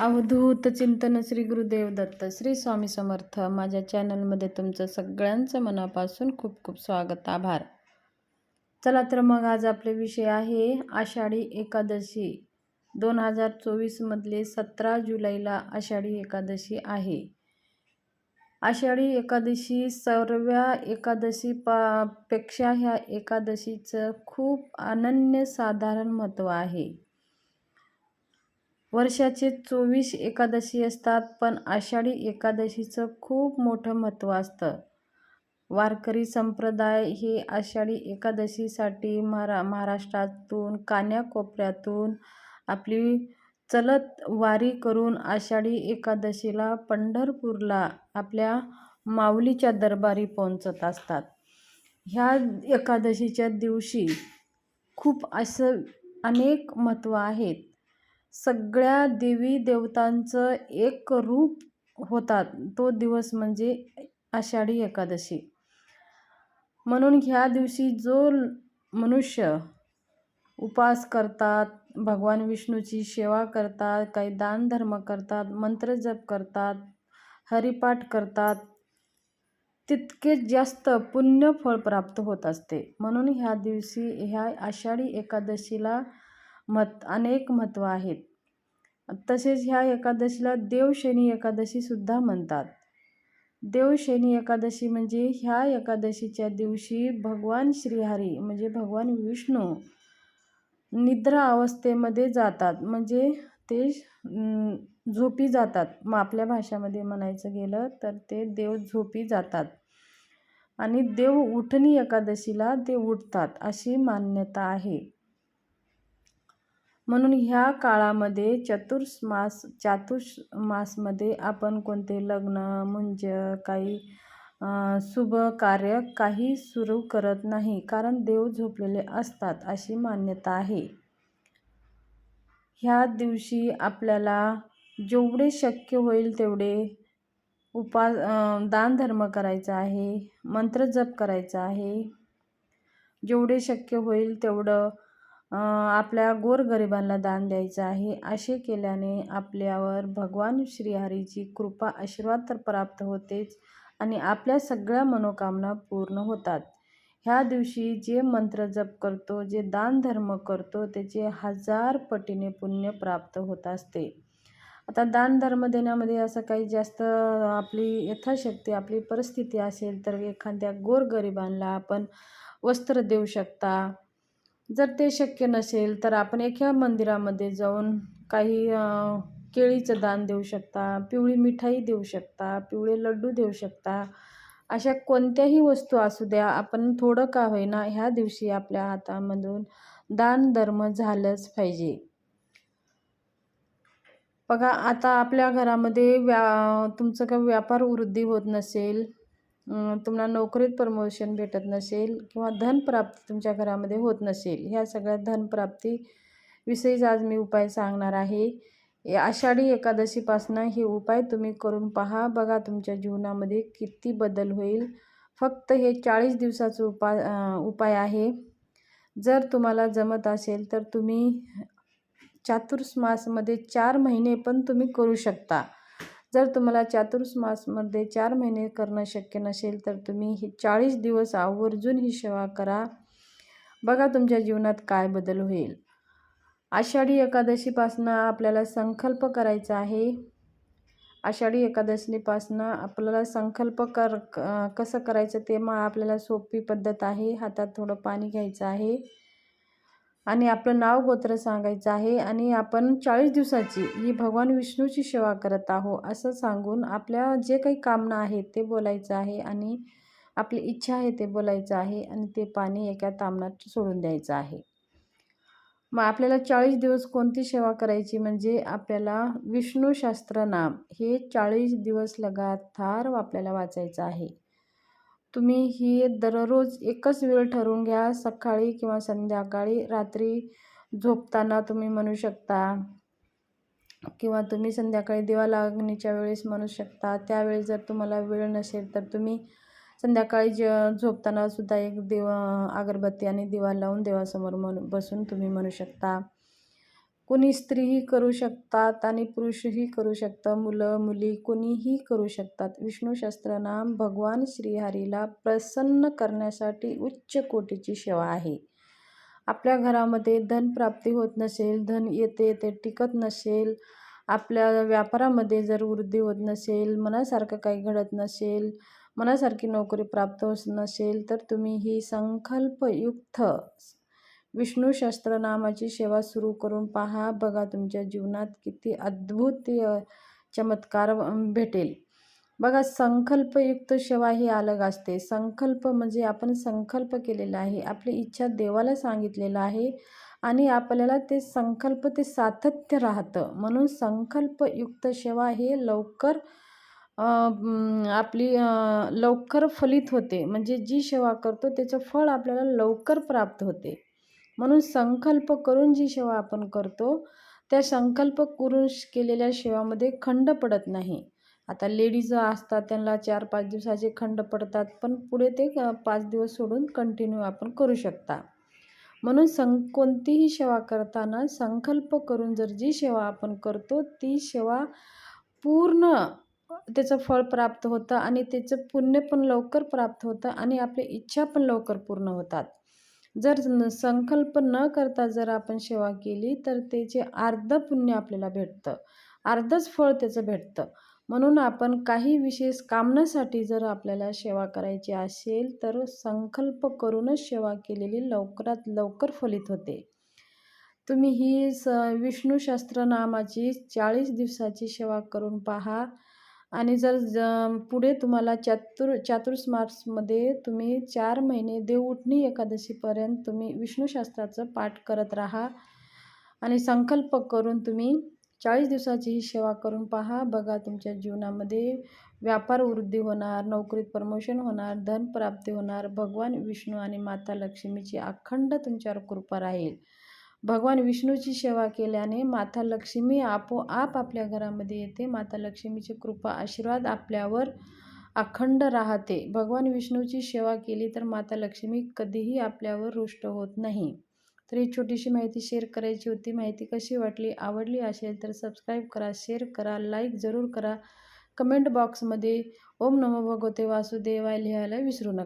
अवधूत चिंतन श्री गुरुदेव दत्त श्री स्वामी समर्थ. माझ्या चॅनलमध्ये तुमचं सगळ्यांचं मनापासून खूप खूप स्वागत आभार. चला तर मग आज आपले विषय आहे आषाढी एकादशी. दोन हजार चोवीसमधले सतरा जुलैला आषाढी एकादशी आहे. आषाढी एकादशी सर्व एकादशी पा पेक्षा ह्या एकादशीचं खूप अनन्यसाधारण महत्त्व आहे. वर्षाचे चोवीस एकादशी असतात पण आषाढी एकादशीचं खूप मोठं महत्त्व असतं. वारकरी संप्रदाय हे आषाढी एकादशीसाठी महारा महाराष्ट्रातून कान्याकोपऱ्यातून आपली चलत वारी करून आषाढी एकादशीला पंढरपूरला आपल्या माऊलीच्या दरबारी पोहोचत असतात. ह्या एकादशीच्या दिवशी खूप असं अनेक महत्त्व आहेत. सगळ्या देवी देवतांचं एक रूप होतात. तो दिवस म्हणजे आषाढी एकादशी. म्हणून ह्या दिवशी जो मनुष्य उपास करतात भगवान विष्णूची सेवा करतात काही दानधर्म करतात मंत्र जप करतात हरिपाठ करतात तितके जास्त पुण्यफळ प्राप्त होत असते. म्हणून ह्या दिवशी ह्या आषाढी एकादशीला मत अनेक महत्त्व आहेत. तसेच ह्या एकादशीला देवशनी एकादशीसुद्धा म्हणतात. देवशनी एकादशी म्हणजे ह्या एकादशीच्या दिवशी भगवान श्रीहरी म्हणजे भगवान विष्णू निद्रा अवस्थेमध्ये जातात. म्हणजे ते झोपी जातात. मग आपल्या भाषामध्ये म्हणायचं गेलं तर ते देव झोपी जातात. आणि देव उठणी एकादशीला ते उठतात अशी मान्यता आहे. म्हणून ह्या काळामध्ये चतुर्मास चातुर्मासमध्ये आपण कोणते लग्न मुंज काही शुभ कार्य काही सुरू करत नाही कारण देव झोपलेले असतात अशी मान्यता आहे. ह्या दिवशी आपल्याला जेवढे शक्य होईल तेवढे उपा दानधर्म करायचा आहे मंत्र जप करायचा आहे. जेवढे शक्य होईल तेवढं आपल्या गोरगरिबांना दान द्यायचं आहे. असे केल्याने आपल्यावर भगवान श्रीहरीची कृपा आशीर्वाद तर प्राप्त होतेच आणि आपल्या सगळ्या मनोकामना पूर्ण होतात. ह्या दिवशी जे मंत्र जप करतो जे दानधर्म करतो त्याचे हजार पटीने पुण्य प्राप्त होत असते. आता दानधर्म देण्यामध्ये असं काही जास्त आपली यथाशक्ती आपली परिस्थिती असेल तर एखाद्या गोरगरिबांना आपण वस्त्र देऊ शकता. जर ते शक्य नसेल तर आपण एका मंदिरामध्ये जाऊन काही केळीचं दान देऊ शकता पिवळी मिठाई देऊ शकता पिवळे लड्डू देऊ शकता अशा कोणत्याही वस्तू असू द्या आपण थोडं का होईना ह्या दिवशी आपल्या हातामधून दान धर्म झालंच पाहिजे. बघा आता आपल्या घरामध्ये व्या तुमचं काही व्यापार वृद्धी होत नसेल तुम्हाला नोकरीत प्रमोशन भेटत नसेल किंवा धनप्राप्ती तुमच्या घरामध्ये होत नसेल ह्या सगळ्या धनप्राप्तीविषयीच आज मी उपाय सांगणार आहे. आषाढी एकादशीपासनं हे उपाय तुम्ही करून पहा. बघा तुमच्या जीवनामध्ये किती बदल होईल. फक्त हे चाळीस दिवसाचं उपाय उपाय आहे. जर तुम्हाला जमत असेल तर तुम्ही चातुर्मासमध्ये चार महिने पण तुम्ही करू शकता. जर तुम्हाला चातुर्मासमध्ये चार महिने करणं शक्य नसेल तर तुम्ही ही चाळीस दिवस आवर्जून ही सेवा करा. बघा तुमच्या जीवनात काय बदल होईल. आषाढी एकादशीपासनं आपल्याला संकल्प करायचा आहे. आषाढी एकादशीपासनं आपल्याला संकल्प कर कसं करायचं ते मग आपल्याला सोपी पद्धत आहे. हातात थोडं पाणी घ्यायचं आहे. आणि आपलं नाव गोत्र सांगायचं आहे आणि आपण चाळीस दिवसाची ही भगवान विष्णूची सेवा करत आहो असं सांगून आपल्या जे काही कामना आहेत ते बोलायचं आहे आणि आपली इच्छा आहे ते बोलायचं आहे आणि ते पाणी एका तामणात सोडून द्यायचं आहे. मग आपल्याला चाळीस दिवस कोणती सेवा करायची म्हणजे आपल्याला विष्णू शास्त्र नाम हे चाळीस दिवस लगातार आपल्याला वाचायचं आहे. तुम्ही ही दररोज एकच वेळ ठरवून घ्या सकाळी किंवा संध्याकाळी. रात्री झोपताना तुम्ही म्हणू शकता किंवा तुम्ही संध्याकाळी दिवा लागणीच्या वेळेस म्हणू शकता. त्यावेळी जर तुम्हाला वेळ नसेल तर तुम्ही संध्याकाळी ज झोपताना सुद्धा एक दिवा अगरबत्ती आणि दिवा लावून देवासमोर म्हणू बसून तुम्ही म्हणू शकता. कुणी स्त्रीही करू शकतात आणि पुरुषही करू शकतं. मुलं मुली कुणीही करू शकतात. विष्णू सहस्त्रनाम भगवान श्रीहरीला प्रसन्न करण्यासाठी उच्च कोटीची सेवा आहे. आपल्या घरामध्ये धनप्राप्ती होत नसेल धन येते येते टिकत नसेल आपल्या व्यापारामध्ये जर वृद्धी होत नसेल मनासारखं काही घडत नसेल मनासारखी नोकरी प्राप्त होत नसेल तर तुम्ही ही संकल्पयुक्त विष्णू नामाची सेवा सुरू करून पहा. बघा तुमच्या जीवनात किती अद्भुत चमत्कार भेटेल. बघा संकल्पयुक्त सेवा ही अलग असते. संकल्प म्हणजे आपण संकल्प केलेला आहे. आपली इच्छा देवाला सांगितलेलं आहे आणि आपल्याला ते संकल्प ते सातत्य राहतं. म्हणून संकल्पयुक्त सेवा हे लवकर आपली लवकर फलित होते. म्हणजे जी सेवा करतो त्याचं फळ आपल्याला लवकर प्राप्त होते. म्हणून संकल्प करून जी सेवा आपण करतो त्या संकल्प करून केलेल्या सेवामध्ये खंड पडत नाही. आता लेडीज असतात त्यांना चार पाच दिवसाचे खंड पडतात पण पुढे ते पाच दिवस सोडून कंटिन्यू आपण करू शकता. म्हणून सं कोणतीही सेवा करताना संकल्प करून जर जी सेवा आपण करतो ती सेवा पूर्ण त्याचं फळ प्राप्त होतं आणि त्याचं पुण्य पण लवकर प्राप्त होतं आणि आपली इच्छा पण लवकर पूर्ण होतात. जर संकल्प न करता जर आपण सेवा केली तर त्याचे अर्ध पुण्य आपल्याला भेटतं. अर्धच फळ त्याचं भेटतं. म्हणून आपण काही विशेष कामनासाठी जर आपल्याला सेवा करायची असेल तर संकल्प करूनच सेवा केलेली लवकरात लवकर फलित होते. तुम्ही ही स विष्णू नामाची चाळीस दिवसाची सेवा करून पहा. आणि जर ज पुढे तुम्हाला चातुर चातुर्स मार्चमध्ये तुम्ही चार महिने देवउठणी एकादशीपर्यंत तुम्ही विष्णूशास्त्राचं पाठ करत राहा. आणि संकल्प करून तुम्ही चाळीस दिवसाची ही सेवा करून पहा. बघा तुमच्या जीवनामध्ये व्यापार वृद्धी होणार नोकरीत प्रमोशन होणार धनप्राप्ती होणार. भगवान विष्णू आणि माता लक्ष्मीची अखंड तुमच्यावर कृपा राहील. भगवान विष्णूची सेवा केल्याने माता लक्ष्मी आपोआप आपल्या घरामध्ये येते. माता लक्ष्मीची कृपा आशीर्वाद आपल्यावर अखंड राहते. भगवान विष्णूची सेवा केली तर माता लक्ष्मी कधीही आपल्यावर रुष्ट होत नाही. तर ही छोटीशी माहिती शेअर करायची होती. माहिती कशी वाटली आवडली असेल तर सबस्क्राईब करा शेअर करा लाईक जरूर करा. कमेंट बॉक्समध्ये ओम नमो भगवते वासुदेवाय लिहायला विसरू नका.